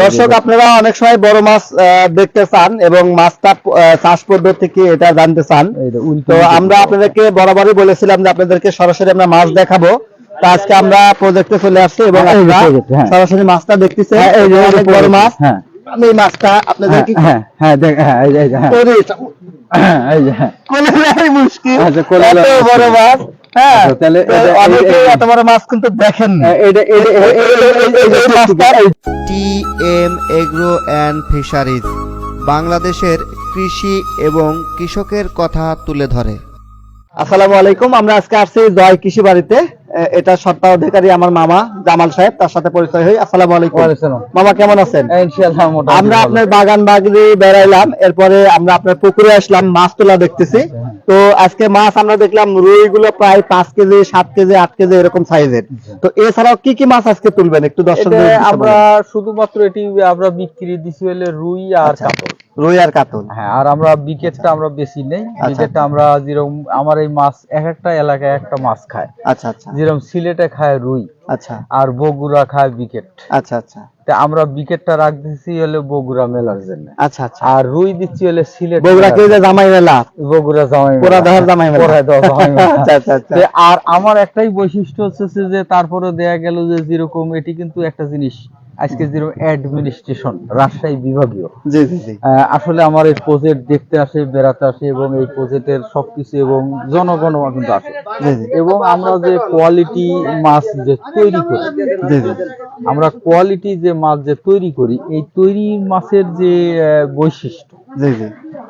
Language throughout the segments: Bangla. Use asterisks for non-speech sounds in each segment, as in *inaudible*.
দর্শক আপনারা অনেক সময় বড় মাছ দেখতে চান এবং মাছটা চাষ পদ্ধতি কি এটা জানতে চান। তো আমরা আপনাদেরকে বরাবরই বলেছিলাম যে আপনাদেরকে সরাসরি আমরা মাছ দেখাবো। আজকে আমরা প্রজেক্টে চলে আসছি এবং হ্যাঁ, হ্যাঁ। সরাসরি মাছটা দেখতেছেন। হ্যাঁ, এই যে অনেক বড় মাছ। হ্যাঁ। আমি মাছটা আপনাদেরকে হ্যাঁ হ্যাঁ হ্যাঁ মুশকিল। কোলে বড় মাছ। হ্যাঁ আচ্ছা, তাহলে এত বড় মাছ কিন্তু T M agro and fisheries বাংলাদেশের কৃষি এবং কৃষকের কথা তুলে ধরে। আসসালামু আলাইকুম আমরা আজকে আসছি জয় কৃষি বাড়িতে। এটা সত্ত্বাধিকারী আমার মামা জামাল সাহেব তার সাথে পরিচয় হই। আসসালামু আলাইকুম। ওয়ালাইকুম মামা কেমন আছেন? ইনশাআল্লাহ আমরা আপনার বাগান বাগরি বেড়াইলাম এরপরে আমরা আপনার পুকুরে আসলাম মাছ তোলা দেখতেছি। তো আজকে মাছ আমরা দেখলাম রুই গুলো প্রায় পাঁচ কেজি সাত কেজি আট কেজি এরকম সাইজের। তো এছাড়াও কি কি মাছ আজকে তুলবেন? একটু দর্শক আমরা শুধুমাত্র এটি আমরা বিক্রি দিছি হলে রুই আর আচ্ছা। কাতল। রুই আর কাতল। হ্যাঁ আর আমরা বিকেটটা আমরা বেশি নেই। আচ্ছা। বিকেটটা আমরা যেরকম আমার এই মাছ এক একটা এলাকায় একটা মাছ খায়। আচ্ছা আচ্ছা। যেরকম সিলেটে খায় রুই। আচ্ছা। আর বগুড়া খায় বিকেট। আচ্ছা আচ্ছা। তা আমরা বিকেটটা রাখতেছি হলে বগুড়া মেলার জন্য। আচ্ছা আচ্ছা। আর রুই দিচ্ছি হলে সিলেট বগুড়া কে জামাই মেলা? বগুড়া জামাই মেলা। পোড়া দহার জামাই মেলা। জামাই মেলা। *laughs* আচ্ছা আচ্ছা আচ্ছা। আর আমার একটাই বৈশিষ্ট্য হচ্ছে যে তারপরে দেয়া গেল যে যেরকম এটি কিন্তু একটা জিনিস। আজকে যেরকম অ্যাডমিনিস্ট্রেশন রাজশাহী বিভাগীয়। জি জি জি। আসলে আমার এই প্রজেক্ট দেখতে আসে বেড়াতে আসে এবং এই প্রজেক্টের সবকিছু এবং জনগণও কিন্তু আসে। এবং আমরা যে কোয়ালিটি মাছ যে তৈরি করি জি জি। আমরা কোয়ালিটি যে মাছ যে তৈরি করি এই তৈরি মাছের যে বৈশিষ্ট্য জি জি।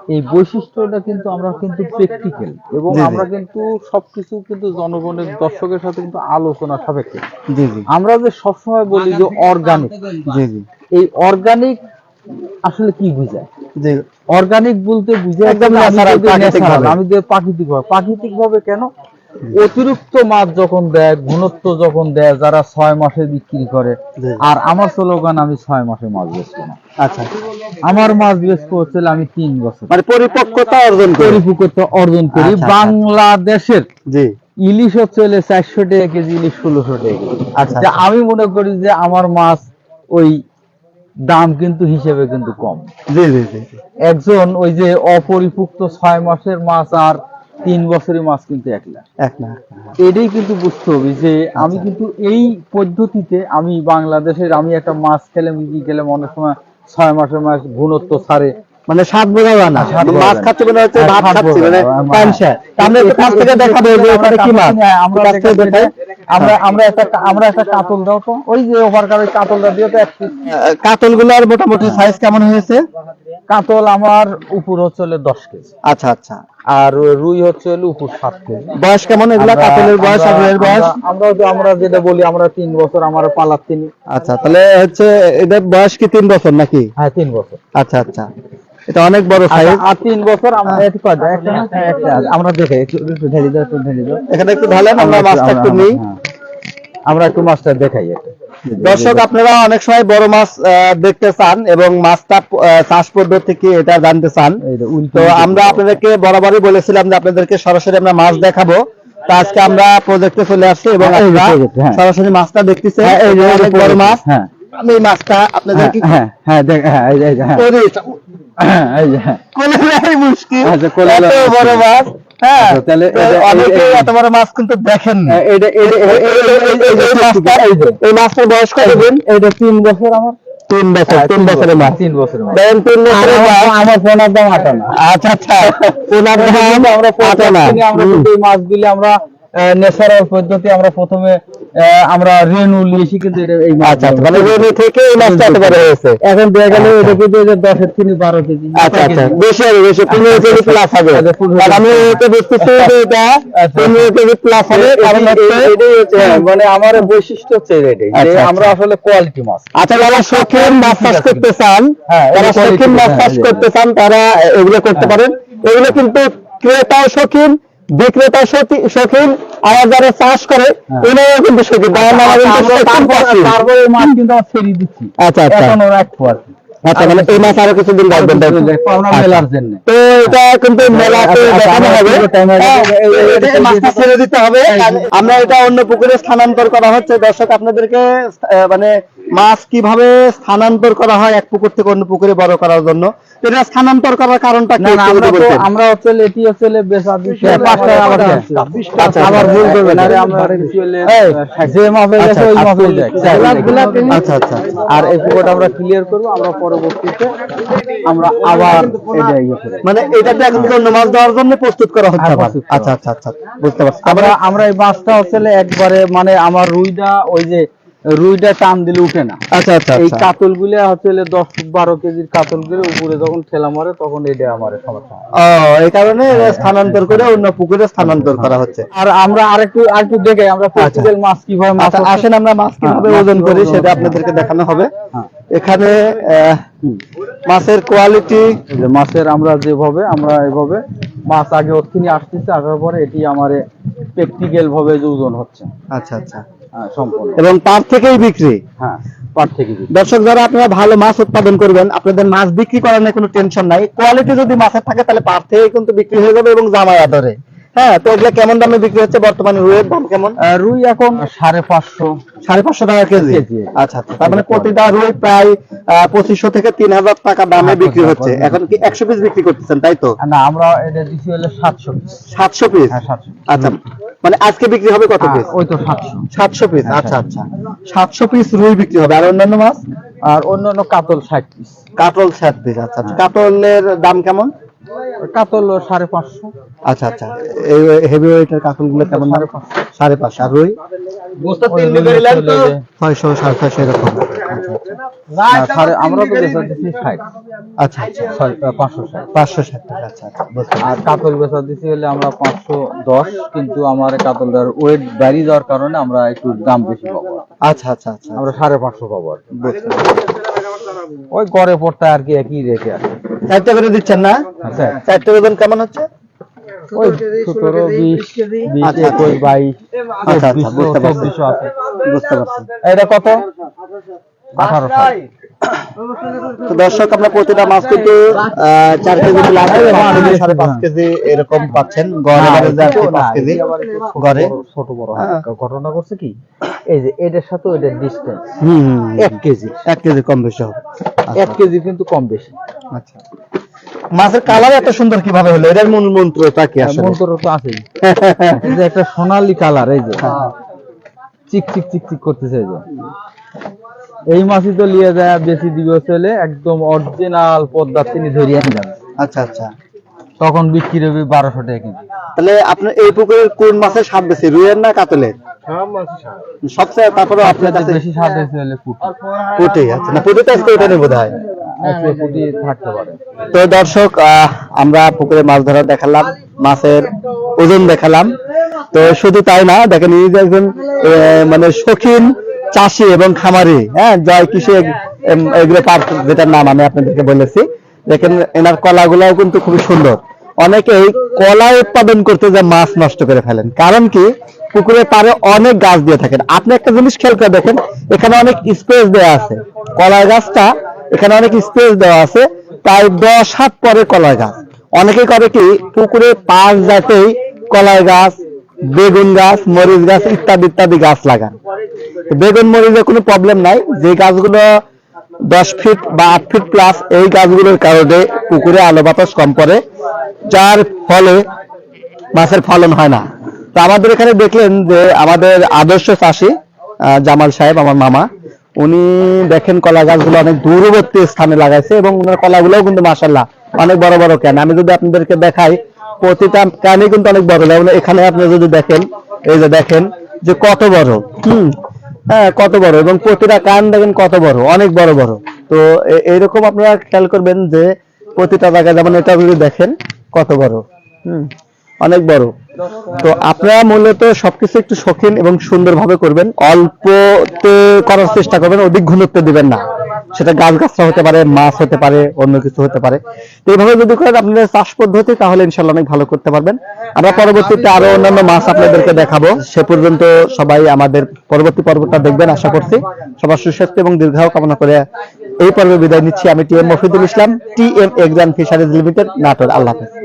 এই বৈশিষ্ট্যটা কিন্তু আমরা কিন্তু প্র্যাকটিক্যাল এবং। আমরা কিন্তু সবকিছু কিন্তু জনগণের দর্শকের সাথে কিন্তু আলোচনা সাপেক্ষে। জি জি। আমরা যে সবসময় বলি যে অর্গানিক জি জি। এই অর্গানিক আসলে কি বুঝায়? যে অর্গানিক বলতে বুঝায় একদম আমি যে প্রাকৃতিক ভাবে প্রাকৃতিক ভাবে কেন? অতিরিক্ত মাছ যখন দেয় ঘনত্ব যখন দেয় যারা ছয় মাসে বিক্রি করে আর আমার স্লোগান আমি ছয় মাসে মাছ বেচবো না। আচ্ছা। আমার মাছ বেচবো হচ্ছে আমি তিন বছর। মানে পরিপক্কতা অর্জন পরিপক্কতা অর্জন করি। আচ্ছা, আচ্ছা। বাংলাদেশের জি। ইলিশ হচ্ছে চারশো টাকা কেজি ইলিশ ষোলোশো টাকা কেজি। আচ্ছা আমি মনে করি যে আমার মাছ ওই দাম কিন্তু হিসেবে কিন্তু কম। জি জি জি। একজন ওই যে অপরিপুক্ত ছয় মাসের মাছ আর তিন বছরের মাছ কিন্তু এক লাখ। এক লাখ এটাই কিন্তু বুঝতে হবে যে আমি কিন্তু এই পদ্ধতিতে আমি বাংলাদেশের আমি একটা মাছ খেলাম কি গেলে অনেক সময় ছয় মাসের মাছ ঘনত্ব ছাড়ে। মানে স্বাদ বোঝা যায় না মাছ। খাচ্ছে মনে হচ্ছে হ্যাঁ, ভাত খাচ্ছি মানে। পানসা আমরা একটু কাছ থেকে দেখাবো যে ওখানে কি মাছ। হ্যাঁ, আমরা কাছ থেকে দেখাই, আমরা আমরা একটা আমরা একটা কাতল দাও তো। ওই যে ওভার কারের কাতলটা দিও তো। কাতলগুলার মোটামুটি সাইজ কেমন হয়েছে? কাতল আমার উপর হচ্ছে দশ কেজি। আচ্ছা আচ্ছা। আর রুই হচ্ছে হলে উপর সাত কেজি। বয়স কেমন এগুলা? কাতলের বয়স আর রুইয়ের বয়স? আমরা- আমরা তো- আমরা যেটা বলি আমরা তিন বছর আমার পালার তিন। আচ্ছা তাহলে হচ্ছে এদের বয়স কি তিন বছর নাকি? হ্যাঁ তিন বছর। আচ্ছা আচ্ছা। এটা অনেক বড় সাইজ আচ্ছা, আর তিন বছর আমরা একটু কয়টা? একটা না? একটা আমরা দেখে একটু ঢেলে দাও একটু ঢেলে দাও। এখানে একটু ঢালেন আমরা মাছটা একটু নিই। হ্যাঁ। আমরা একটু মাছটা দেখাই দর্শক আপনারা অনেক সময় বড় মাছ দেখতে চান এবং মাছটা চাষ পদ্ধতি কি এটা জানতে চান। তো আমরা আপনাদেরকে বরাবরই বলেছিলাম যে আপনাদেরকে সরাসরি আমরা মাছ দেখাবো। তো আজকে আমরা প্রজেক্টে চলে আসছি এবং হ্যাঁ। সরাসরি মাছটা দেখতেছেন। হ্যাঁ, এই যে বড় মাছ। হ্যাঁ। আমি মাছটা আপনাদেরকে হ্যাঁ হ্যাঁ দেখ হ্যাঁ হ্যাঁ হ্যাঁ, হ্যাঁ মুশকিল আচ্ছা, এত বড় মাছ হ্যাঁ আচ্ছা, এই- মাছ হ্যাঁ, মাছটার বয়স কত দিন তিন বছর আমার তিন বছর হ্যাঁ, তিন বছরের মাছ তিন বছরের মাছ তিন বছরের মাছ আমার দাম আটানা আচ্ছা আচ্ছা দাম আমরা আটে না আমরা কিন্তু এই আমরা ন্যাচারাল পদ্ধতি আমরা প্রথমে আমরা রেনু লিয়েছি কিন্তু আচ্ছা আচ্ছা, মানে রেনি থেকে এই মাছটা এত বড় হয়েছে। এখন দেখা গেল এটা কিন্তু দশের থেকে বারো কেজি। আচ্ছা আচ্ছা বেশি হবে বেশি পনেরো কেজি প্লাস হবে। আচ্ছা, আমি এটা বুঝতেছি যে এটা আচ্ছা। পনেরো কেজি প্লাস হবে কারণ হ্যাঁ, মানে আমার বৈশিষ্ট্য হচ্ছে এটাই যে আচ্ছা, আমরা আসলে কোয়ালিটি মাছ। আচ্ছা যারা শৌখিন মাছ চাষ করতে চান হ্যাঁ, যারা মাছ চাষ হ্যাঁ, করতে চান তারা এগুলো করতে পারেন। এগুলো কিন্তু ক্রেতাও শৌখিন বিক্রেতা শৌখিন আর যারা চাষ করে এনারাও কিন্তু শৌখিন কারণ আমরা কিন্তু শৌখিন তারপরে চাষি। তারপরে মাছ কিন্তু আমরা ছেড়ে দিচ্ছি। আচ্ছা আচ্ছা। এখন ওরা রাখব আর আচ্ছা মানে এই মাছ আরও কিছুদিন রাখবেন আচ্ছা। মেলার জন্য। তো এটা কিন্তু মেলাতে আচ্ছা, দেখানো হবে। হ্যাঁ, মাছটা ছেড়ে দিতে হবে। আমরা এটা অন্য পুকুরে স্থানান্তর করা হচ্ছে। দর্শক আপনাদেরকে মানে মাছ কীভাবে স্থানান্তর করা হয় এক পুকুর থেকে অন্য পুকুরে বড় করার জন্য? এটা স্থানান্তর করার কারণটা কি আমরা যদি তো আমরা হচ্ছে এটি হচ্ছে বেচা দিচ্ছি হ্যাঁ, পাঁচ টাকা আবার আচ্ছা, ভুল করবেন আচ্ছা, আমরা যে মাপে গেছে আচ্ছা, ওই আচ্ছা, মাপে আচ্ছা আচ্ছা আর এই পুকুরটা আমরা ক্লিয়ার করব আমরা পরবর্তীতে আমরা আবার মানে এটাতে এখন অন্য মাছ দেওয়ার জন্য প্রস্তুত করা হচ্ছে হ্যাঁ। আচ্ছা আচ্ছা আচ্ছা বুঝতে পারছি। আমরা আমরা এই মাছটা হচ্ছে একবারে মানে আমার রুইটা ওই যে রুইটা টান দিলে উঠে না। আচ্ছা আচ্ছা এই আচ্ছা কাতলগুলো হচ্ছে দশ বারো কেজির কাতলগুলো উপরে যখন ঠেলা মারে তখন এটা আমার সমস্যা ও এই কারণে স্থানান্তর করে অন্য পুকুরে স্থানান্তর করা হচ্ছে। আর আমরা আরেকটু আরেকটু দেখে আমরা প্র্যাকটিক্যাল মাছ কীভাবে মাছ আচ্ছা আসেন আমরা মাছ কীভাবে হ্যাঁ, ওজন করি সেটা আপনাদেরকে দেখানো হবে। হ্যাঁ। এখানে মাছের কোয়ালিটি যে মাছের আমরা যেভাবে আমরা এভাবে মাছ আগে ওখানে আসতেছে আসার পরে এটি আমার প্র্যাকটিক্যাল ভাবে ওজন হচ্ছে। আচ্ছা আচ্ছা। হ্যাঁ, এবং পাট থেকেই বিক্রি? হ্যাঁ দর্শক যারা আপনারা ভালো মাছ উৎপাদন করবেন আপনাদের মাছ বিক্রি করার কোনো টেনশন নাই। কোয়ালিটি যদি মাছের থাকে তাহলে পাট থেকে কিন্তু বিক্রি হয়ে যাবে এবং জামাই আদরে। হ্যাঁ তো এগুলো কেমন দামে বিক্রি হচ্ছে বর্তমানে? রুইয়ের দাম কেমন? রুই এখন সাড়ে পাঁচশো। সাড়ে পাঁচশো টাকা কেজি। আচ্ছা আচ্ছা। তার মানে প্রতিটা রুই প্রায় পঁচিশশো থেকে তিন হাজার টাকা দামে হ্যাঁ, বিক্রি হ্যাঁ, হচ্ছে। হ্যাঁ। এখন কি একশো পিস বিক্রি করতেছেন তাই তো? না আমরা এটা দিচ্ছি হলে সাতশো পিস। সাতশো পিস? হ্যাঁ সাতশো। আচ্ছা মানে আজকে বিক্রি হবে কত পিস? ওই তো সাতশো। সাতশো পিস হ্যাঁ, আচ্ছা আচ্ছা। সাতশো পিস রুই বিক্রি হবে। আর অন্যান্য মাছ? আর অন্যান্য কাতল ষাট পিস। কাতল ষাট পিস আচ্ছা হ্যাঁ। আচ্ছা কাতলের দাম কেমন? কাতল সাড়ে পাঁচশো। আচ্ছা আচ্ছা। এই হেভি ওয়েটের কাতলগুলো কেমন সাড়ে পাঁচশো। আর রুই? ছয়শো সাড়ে ছয়শো এরকম। আমরা তো দিচ্ছি ষাট। আচ্ছা আচ্ছা। ছয়- আহ, পাঁচশো ষাট। পাঁচশো ষাট আচ্ছা আচ্ছা। আর কাতল বেচা দিচ্ছি হলে আমরা পাঁচশো দশ কিন্তু আমার কাতলটার ওয়েট বাড়িয়ে দেওয়ার কারণে আমরা একটু দাম বেশি পাবো। আচ্ছা আচ্ছা আচ্ছা। আমরা সাড়ে পাঁচশো পাবো আর কি। ওই গড়ে পড়তে আর কি একই রেটে আছে। চারটে করে দিচ্ছেন না? আচ্ছা। চারটে ওজন কেমন হচ্ছে? ওই সতেরো বিশ বিশ আচ্ছা, আচ্ছা। আচ্ছা, আচ্ছা, বুঝতে পারছি। বুঝতে পারছি। এটা কত? আঠারোশো। দর্শক আমরা প্রতিটা মাছ কিন্তু চার কেজি সাড়ে পাঁচ কেজি এরকম পাচ্ছেন। গড়ে আছে কেজি। গড়ে। ছোট বড় হ্যাঁ। ঘটনা করছে কি? এই যে এটার সাথে ডিস্টেন্স। এক কেজি। এক কেজি কম বেশি হবে। এক কেজি কিন্তু কম বেশি। আচ্ছা। মাছের কালার এত সুন্দর কীভাবে হলো? এটার মূল মন্ত্রটা কি আসলে? মন্তর তো আছেই। এই যে একটা সোনালী কালার এই যে। চিক চিক চিক চিক করতেছে এই যে। এই মাছই তো লিয়ে যায় বেশি দিবে চলে একদম অরিজিনাল পদ্মার তিনি ধরিয়ে আনি যাবে। আচ্ছা আচ্ছা। তখন বিক্রি হবে বারোশো টাকা কেজি। তাহলে আপনার এই পুকুরের কোন মাছের স্বাদ বেশি রুইয়ের না কাতলের? সবচেয়ে তারপরে আপনার কাছে বেশি স্বাদ হলে পুটি। পুটি আচ্ছা। না পুটি তো আজকে ওটা বোধ হয় পারে। তো দর্শক আহ, আমরা পুকুরে মাছ ধরা দেখালাম মাছের ওজন দেখালাম। তো শুধু তাই না দেখেন একজন আহ, মানে শৌখিন চাষি এবং খামারি হ্যাঁ জয় কৃষি এগ্রো পার্ক যেটার নাম আমি আপনাদেরকে বলেছি। দেখেন, এনার কলাগুলাও কিন্তু খুবই সুন্দর। অনেকেই কলা উৎপাদন করতে যে মাছ নষ্ট করে ফেলেন। কারণ কি? পুকুরের পাড়ে অনেক গাছ দিয়ে থাকেন। আপনি একটা জিনিস খেয়াল করে দেখেন, এখানে অনেক স্পেস দেওয়া আছে। কলা গাছটা, এখানে অনেক স্পেস দেওয়া আছে। প্রায় দশ হাত পরে কলাই গাছ। অনেকে করে কি? পুকুরে পাশ জাতেই কলাই গাছ বেগুন গাছ, মরিচ গাছ ইত্যাদি ইত্যাদি গাছ লাগান। বেগুন, মরিচের কোনো প্রবলেম নাই। যে গাছগুলো দশ ফিট বা আট ফিট প্লাস এই গাছগুলোর কারণে পুকুরে আলো বাতাস কম পড়ে, যার ফলে মাছের ফলন হয় না। তো আমাদের এখানে দেখলেন যে আমাদের আদর্শ চাষি জামাল সাহেব, আমার মামা, উনি দেখেন কলা গাছগুলো অনেক দূরবর্তী স্থানে লাগাইছে এবং ওনার কলাগুলোও কিন্তু মাসাল্লাহ অনেক বড় বড় কেন? আমি যদি আপনাদেরকে দেখাই প্রতিটা ক্যানই কিন্তু অনেক বড় যেমন এখানে আপনি যদি দেখেন, এই যে দেখেন যে কত বড়। হুম হ্যাঁ কত বড়। এবং প্রতিটা কান দেখেন কত বড়, অনেক বড় বড়। তো এইরকম আপনারা খেয়াল করবেন যে প্রতিটা জায়গায় যেমন এটা যদি দেখেন, কত বড়। হুম, অনেক বড়। তো আপনারা মূলত সবকিছু একটু শৌখিন এবং সুন্দরভাবে করবেন। অল্পতে করার চেষ্টা করবেন, অধিক ঘনত্ব দিবেন না। সেটা গাছ গাছরা হতে পারে, মাছ হতে পারে, অন্য কিছু হতে পারে। তো এইভাবে যদি করেন আপনাদের চাষ পদ্ধতি, তাহলে ইনশাল্লাহ অনেক ভালো করতে পারবেন। আমরা পরবর্তীতে আরও অন্যান্য মাছ আপনাদেরকে দেখাবো। সে পর্যন্ত সবাই আমাদের পরবর্তী পর্বটা দেখবেন, আশা করছি। সবার সুস্বাস্থ্য এবং দীর্ঘায়ু কামনা করে এই পর্বে বিদায় নিচ্ছি। আমি T M Mofidul Islam, T M exam fisheries limited, Natore. আল্লাহ হাফেজ।